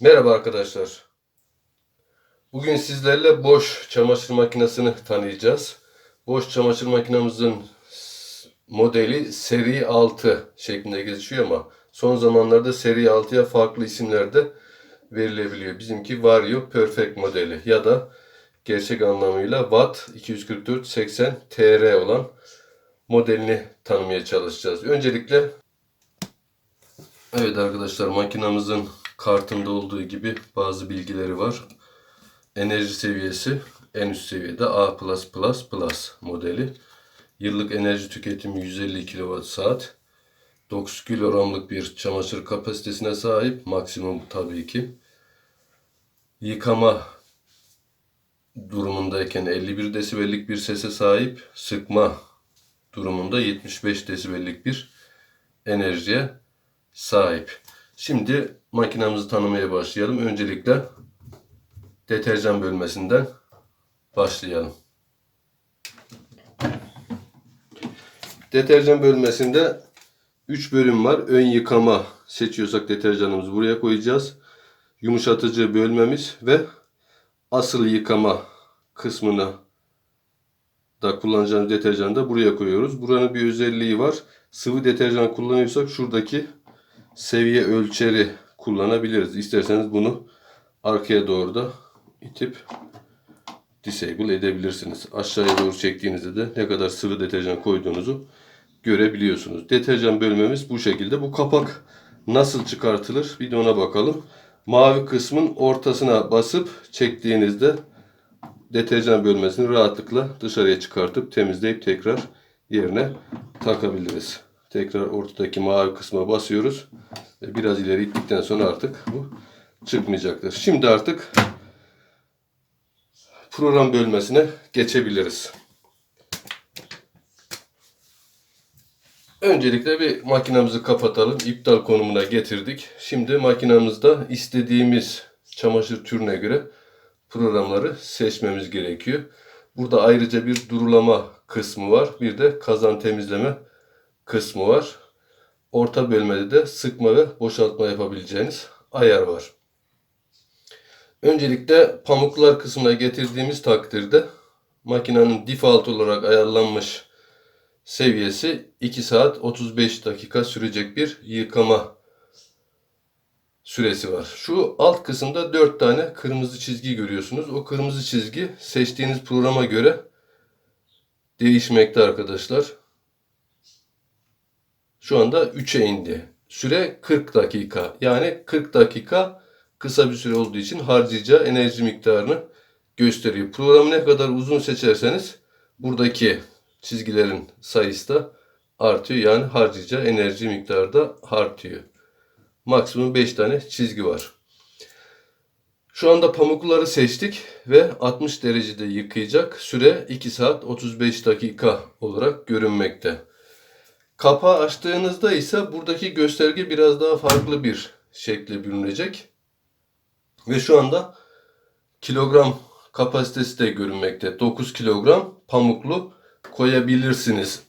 Merhaba arkadaşlar. Bugün sizlerle Bosch çamaşır makinesini tanıyacağız. Bosch çamaşır makinemizin modeli seri 6 şeklinde geçiyor ama son zamanlarda seri 6'ya farklı isimlerde verilebiliyor. Bizimki Vario Perfect modeli ya da gerçek anlamıyla Watt 244 80 TR olan modelini tanımaya çalışacağız. Öncelikle Evet arkadaşlar makinamızın kartında olduğu gibi bazı bilgileri var. Enerji seviyesi en üst seviyede A++ modeli. Yıllık enerji tüketimi 150 kWh. 9 kilogramlık bir çamaşır kapasitesine sahip. Maksimum tabii ki. Yıkama durumundayken 51 desibellik bir sese sahip. Sıkma durumunda 75 desibellik bir enerjiye sahip. Şimdi makinamızı tanımaya başlayalım. Öncelikle deterjan bölmesinden başlayalım. Deterjan bölmesinde 3 bölüm var. Ön yıkama seçiyorsak deterjanımızı buraya koyacağız. Yumuşatıcı bölmemiz ve asıl yıkama kısmını da kullanacağımız deterjanı da buraya koyuyoruz. Buranın bir özelliği var. Sıvı deterjan kullanıyorsak şuradaki seviye ölçeri kullanabiliriz. İsterseniz bunu arkaya doğru da itip disable edebilirsiniz. Aşağıya doğru çektiğinizde de ne kadar sıvı deterjan koyduğunuzu görebiliyorsunuz. Deterjan bölmemiz bu şekilde. Bu kapak nasıl çıkartılır? Bir de ona bakalım. Mavi kısmın ortasına basıp çektiğinizde deterjan bölmesini rahatlıkla dışarıya çıkartıp temizleyip tekrar yerine takabiliriz. Tekrar ortadaki mavi kısma basıyoruz. Ve biraz ileri ittikten sonra artık bu çıkmayacaktır. Şimdi artık program bölmesine geçebiliriz. Öncelikle bir makinamızı kapatalım. İptal konumuna getirdik. Şimdi makinamızda istediğimiz çamaşır türüne göre programları seçmemiz gerekiyor. Burada ayrıca bir durulama kısmı var. Bir de kazan temizleme kısmı var. Orta bölmede de sıkma ve boşaltma yapabileceğiniz ayar var. Öncelikle pamuklar kısmına getirdiğimiz takdirde makinenin default olarak ayarlanmış seviyesi 2 saat 35 dakika sürecek bir yıkama süresi var. Şu alt kısımda 4 tane kırmızı çizgi görüyorsunuz. O kırmızı çizgi seçtiğiniz programa göre değişmekte arkadaşlar. Şu anda 3'e indi. Süre 40 dakika. Yani 40 dakika kısa bir süre olduğu için harcayacağı enerji miktarını gösteriyor. Programı ne kadar uzun seçerseniz buradaki çizgilerin sayısı da artıyor. Yani harcayacağı enerji miktarı da artıyor. Maksimum 5 tane çizgi var. Şu anda pamukları seçtik ve 60 derecede yıkayacak. Süre 2 saat 35 dakika olarak görünmekte. Kapağı açtığınızda ise buradaki gösterge biraz daha farklı bir şekle bürünecek. Ve şu anda kilogram kapasitesi de görünmekte. 9 kilogram pamuklu koyabilirsiniz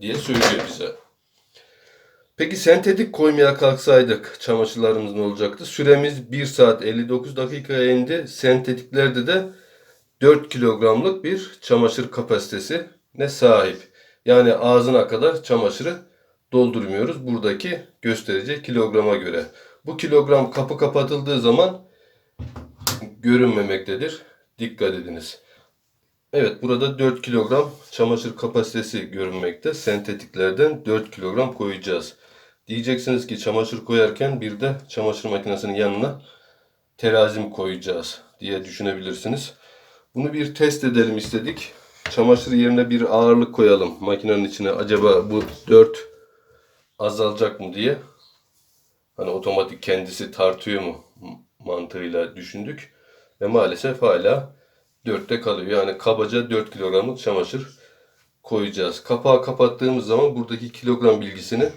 diye söylüyor bize. Peki sentetik koymaya kalksaydık çamaşırlarımız ne olacaktı? Süremiz 1 saat 59 dakikaya indi. Sentetiklerde de 4 kilogramlık bir çamaşır kapasitesi ne sahip. Yani ağzına kadar çamaşırı doldurmuyoruz. Buradaki gösterici kilograma göre. Bu kilogram kapı kapatıldığı zaman görünmemektedir. Dikkat ediniz. Evet burada 4 kilogram çamaşır kapasitesi görünmekte. Sentetiklerden 4 kilogram koyacağız. Diyeceksiniz ki çamaşır koyarken bir de çamaşır makinesinin yanına terazi mi koyacağız diye düşünebilirsiniz. Bunu bir test edelim istedik. Çamaşır yerine bir ağırlık koyalım makinenin içine. Acaba bu 4 azalacak mı diye. Hani otomatik kendisi tartıyor mu mantığıyla düşündük. Ve maalesef hala 4'te kalıyor. Yani kabaca 4 kilogramlık çamaşır koyacağız. Kapağı kapattığımız zaman buradaki kilogram bilgisini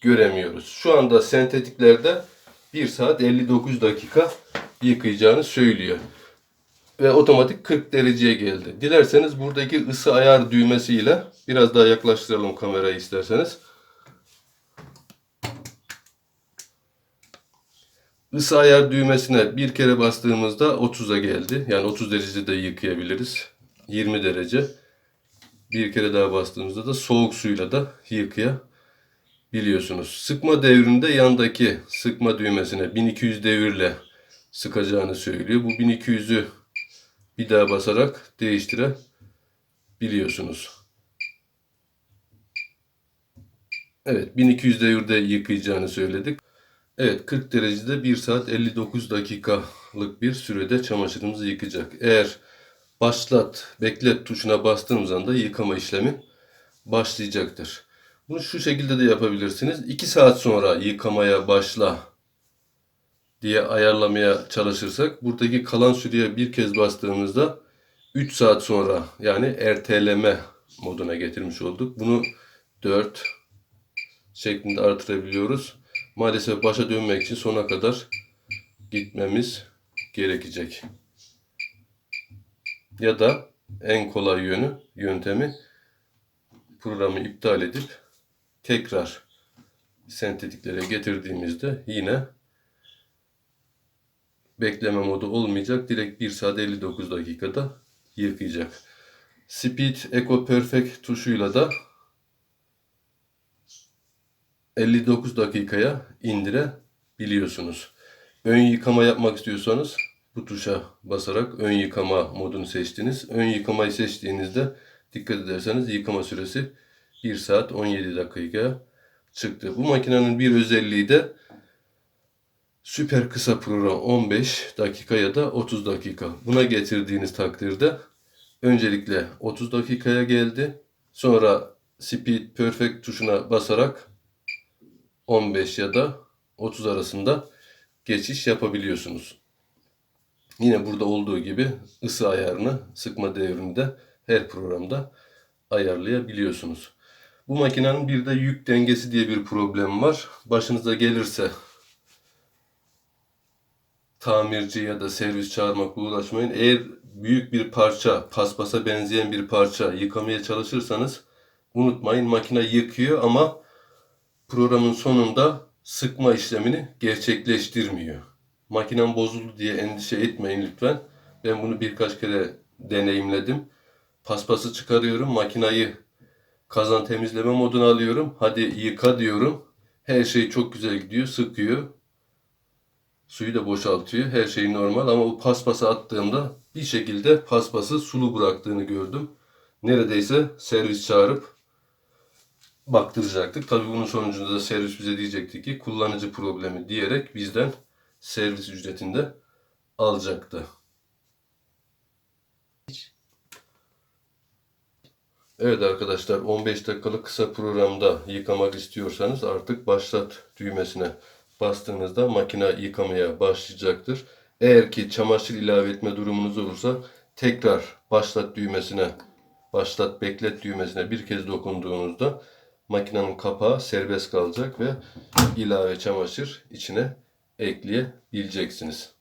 göremiyoruz. Şu anda sentetiklerde 1 saat 59 dakika yıkayacağını söylüyor. Ve otomatik 40 dereceye geldi. Dilerseniz buradaki ısı ayar düğmesiyle biraz daha yaklaştıralım kamerayı isterseniz. Isı ayar düğmesine bir kere bastığımızda 30'a geldi. Yani 30 derecede yıkayabiliriz. 20 derece. Bir kere daha bastığımızda da soğuk suyla da yıkayabiliyorsunuz. Sıkma devrinde yandaki sıkma düğmesine 1200 devirle sıkacağını söylüyor. Bu 1200'ü bir daha basarak değiştirebiliyorsunuz. Evet 1200 devirde yıkayacağını söyledik. Evet 40 derecede 1 saat 59 dakikalık bir sürede çamaşırımızı yıkayacak. Eğer başlat, beklet tuşuna bastığımız anda yıkama işlemi başlayacaktır. Bunu şu şekilde de yapabilirsiniz. 2 saat sonra yıkamaya başla diye ayarlamaya çalışırsak buradaki kalan süreye bir kez bastığımızda 3 saat sonra yani erteleme moduna getirmiş olduk. Bunu 4 şeklinde artırabiliyoruz. Maalesef başa dönmek için sona kadar gitmemiz gerekecek. Ya da en kolay yönü, yöntemi programı iptal edip tekrar sentetiklere getirdiğimizde yine bekleme modu olmayacak. Direkt 1 saat 59 dakikada yıkayacak. Speed Eco Perfect tuşuyla da 59 dakikaya indirebiliyorsunuz. Ön yıkama yapmak istiyorsanız bu tuşa basarak ön yıkama modunu seçtiniz. Ön yıkamayı seçtiğinizde dikkat ederseniz yıkama süresi 1 saat 17 dakika çıktı. Bu makinenin bir özelliği de süper kısa program 15 dakika ya da 30 dakika. Buna getirdiğiniz takdirde öncelikle 30 dakikaya geldi. Sonra Speed Perfect tuşuna basarak 15 ya da 30 arasında geçiş yapabiliyorsunuz. Yine burada olduğu gibi ısı ayarını, sıkma devrini de her programda ayarlayabiliyorsunuz. Bu makinenin bir de yük dengesi diye bir problem var. Başınıza gelirse tamirci ya da servis çağırmakla uğraşmayın. Eğer büyük bir parça, paspasa benzeyen bir parça yıkamaya çalışırsanız unutmayın makine yıkıyor ama programın sonunda sıkma işlemini gerçekleştirmiyor. Makinem bozuldu diye endişe etmeyin lütfen. Ben bunu birkaç kere deneyimledim. Paspası çıkarıyorum, makinayı kazan temizleme moduna alıyorum. Hadi yıka diyorum. Her şey çok güzel gidiyor, sıkıyor. Suyu da boşaltıyor. Her şey normal ama bu paspası attığımda bir şekilde paspası sulu bıraktığını gördüm. Neredeyse servis çağırıp baktıracaktık. Tabii bunun sonucunda da servis bize diyecekti ki kullanıcı problemi diyerek bizden servis ücretini de alacaktı. Evet arkadaşlar 15 dakikalık kısa programda yıkamak istiyorsanız artık başlat düğmesine bastığınızda makine yıkamaya başlayacaktır. Eğer ki çamaşır ilave etme durumunuz olursa tekrar başlat düğmesine başlat beklet düğmesine bir kez dokunduğunuzda makinenin kapağı serbest kalacak ve ilave çamaşır içine ekleyebileceksiniz.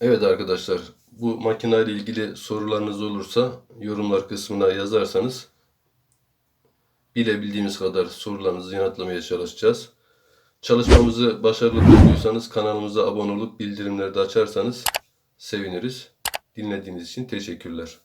Evet arkadaşlar bu makine ile ilgili sorularınız olursa yorumlar kısmına yazarsanız bilebildiğimiz kadar sorularınızı yanıtlamaya çalışacağız. Çalışmamızı başarılı bulduysanız kanalımıza abone olup bildirimleri de açarsanız seviniriz. Dinlediğiniz için teşekkürler.